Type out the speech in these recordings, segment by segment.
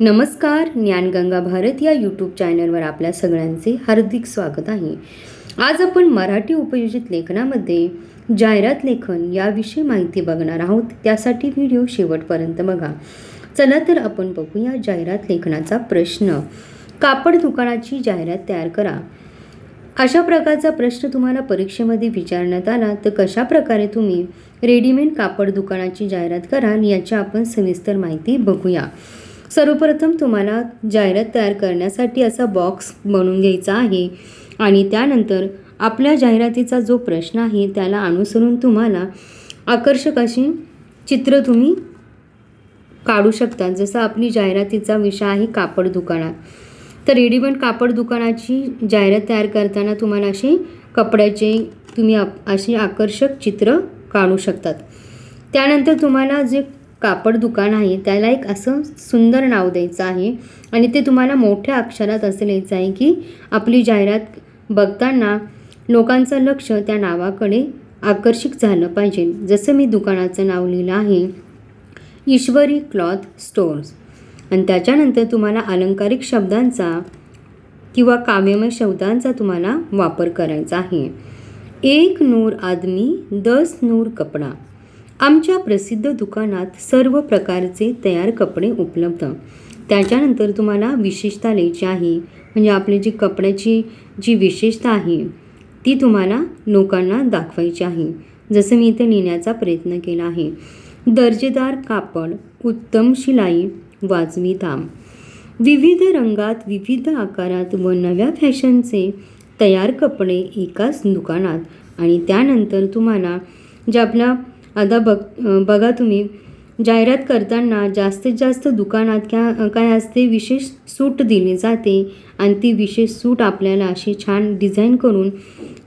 नमस्कार ज्ञानगंगा भारत या यूट्यूब चॅनलवर आपल्या सगळ्यांचे हार्दिक स्वागत आहे. आज आपण मराठी उपयोजित लेखनामध्ये जाहिरात लेखन याविषयी माहिती बघणार आहोत. त्यासाठी व्हिडिओ शेवटपर्यंत बघा. चला तर आपण बघूया जाहिरात लेखनाचा प्रश्न. कापड दुकानाची जाहिरात तयार करा. अशा प्रकारचा प्रश्न तुम्हाला परीक्षेमध्ये विचारण्यात आला तर कशा प्रकारे तुम्ही रेडीमेड कापड दुकानाची जाहिरात कराल याची आपण सविस्तर माहिती बघूया. सर्वप्रथम तुम्हाला जाहिरात तयार करण्यासाठी असा बॉक्स बनवून घ्यायचा आहे. आणि त्यानंतर आपल्या जाहिरातीचा जो प्रश्न आहे त्याला अनुसरून तुम्हाला आकर्षक अशी चित्र तुम्ही काढू शकता. जसं आपली जाहिरातीचा विषय आहे कापड दुकानात. तर रेडीमेड कापड दुकानाची जाहिरात तयार करताना तुम्हाला असे कपड्याचे तुम्ही आप असे आकर्षक चित्र काढू शकतात. त्यानंतर तुम्हाला जे कापड दुकान आहे त्याला एक असं सुंदर नाव द्यायचं आहे. आणि ते तुम्हाला मोठ्या अक्षरात असं लिहायचं आहे की आपली जाहिरात बघताना लोकांचं लक्ष त्या नावाकडे आकर्षित झालं पाहिजे. जसं मी दुकानाचं नाव लिहिलं आहे ईश्वरी क्लॉथ स्टोर्स आणि त्याच्यानंतर तुम्हाला अलंकारिक शब्दांचा किंवा काव्यमय शब्दांचा तुम्हाला वापर करायचा आहे. एक नूर आदमी दस नूर कपडा. आमच्या प्रसिद्ध दुकानात सर्व प्रकारचे तयार कपडे उपलब्ध. त्याच्यानंतर तुम्हाला विशेषता लिहायची आहे. म्हणजे आपली जी कपड्याची जी विशेषता आहे ती तुम्हाला लोकांना दाखवायची आहे. जसं मी इथे लिहिण्याचा प्रयत्न केला आहे. दर्जेदार कापड उत्तम शिलाई वाजवी दाम. विविध रंगात विविध आकारात व नव्या फॅशनचे तयार कपडे एकाच दुकानात. आणि त्यानंतर तुम्हाला ज्या आपल्या आता बघ बघा तुम्ही. जाहिरात करताना जास्तीत जास्त दुकानात क्या काय असते? विशेष सूट दिली जाते आणि ती विशेष सूट आपल्याला अशी छान डिझाईन करून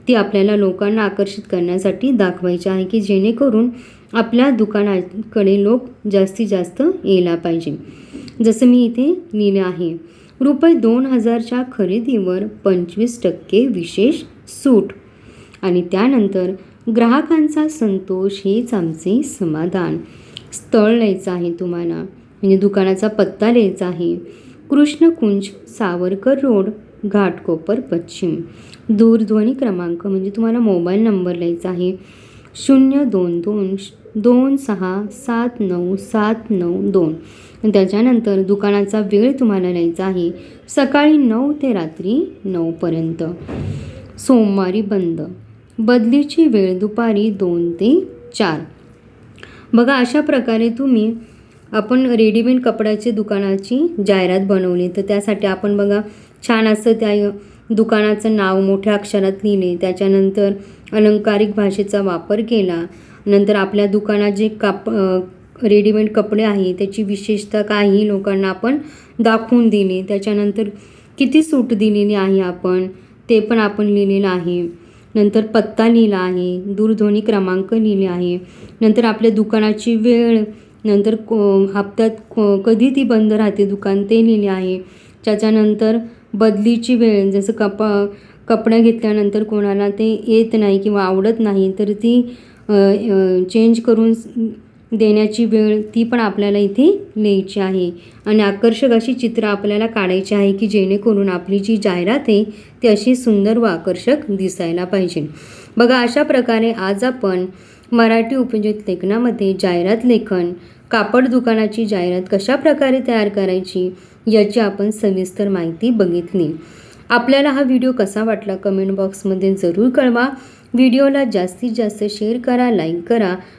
ती आपल्याला लोकांना आकर्षित करण्यासाठी दाखवायची आहे की जेणेकरून आपल्या दुकानाकडे लोक जास्तीत जास्त यायला पाहिजे. जसं मी इथे लिहिलं आहे रुपये दोन हजारच्या खरेदीवर पंचवीस टक्के विशेष सूट. आणि त्यानंतर ग्राहकांचा संतोष हेच आमचे समाधान. स्थळ लिहायचं आहे तुम्हाला. म्हणजे दुकानाचा पत्ता लिहायचा आहे. कृष्णकुंज सावरकर रोड घाटकोपर पश्चिम. दूरध्वनी क्रमांक म्हणजे तुम्हाला मोबाईल नंबर लिहायचा आहे. शून्य दोन दोन दोन सहा सात नऊ सात नऊ दोन. त्याच्यानंतर दुकानाचा वेळ तुम्हाला लिहायचा आहे. सकाळी नऊ ते रात्री नऊपर्यंत. सोमवारी बंद. बदलीची वेळ दुपारी दोन ते चार. बघा अशा प्रकारे तुम्ही आपण रेडीमेड कपड्याची दुकानाची जाहिरात बनवली. तर त्यासाठी आपण बघा छान असं त्या दुकानाचं नाव मोठ्या अक्षरात लिहिले. त्याच्यानंतर अलंकारिक भाषेचा वापर केला. नंतर आपल्या दुकानात जे काप रेडीमेड कपडे आहे त्याची विशेषता काही लोकांना आपण दाखवून दिली. त्याच्यानंतर किती सूट दिलेली आहे आपण ते पण आपण लिहिलेलं आहे. नंतर पत्ता लिहिला आहे दूरध्वनी क्रमांक लिहिले आहे नंतर आपल्या दुकानाची वेळ नंतर को हप्त्यात को कधी ती बंद राहते दुकान ते लिहिले आहे. त्याच्यानंतर बदलीची वेळ जसं कप कपडे घेतल्यानंतर कोणाला ते येत नाही किंवा आवडत नाही तर ती चेंज करून देण्याची वेळ ती पण आपल्याला इथे लिहायची आहे. आणि आकर्षक अशी चित्र आपल्याला काढायची आहे की जेणेकरून आपली जी जाहिरात आहे ती अशी सुंदर व आकर्षक दिसायला पाहिजे. बघा अशा प्रकारे आज आपण मराठी उपयोजित लेखनामध्ये जाहिरात लेखन कापड दुकानाची जाहिरात कशा प्रकारे तयार करायची याची आपण सविस्तर माहिती बघितली. आपल्याला हा व्हिडिओ कसा वाटला कमेंट बॉक्समध्ये जरूर कळवा. व्हिडिओला जास्तीत जास्त शेअर करा लाईक करा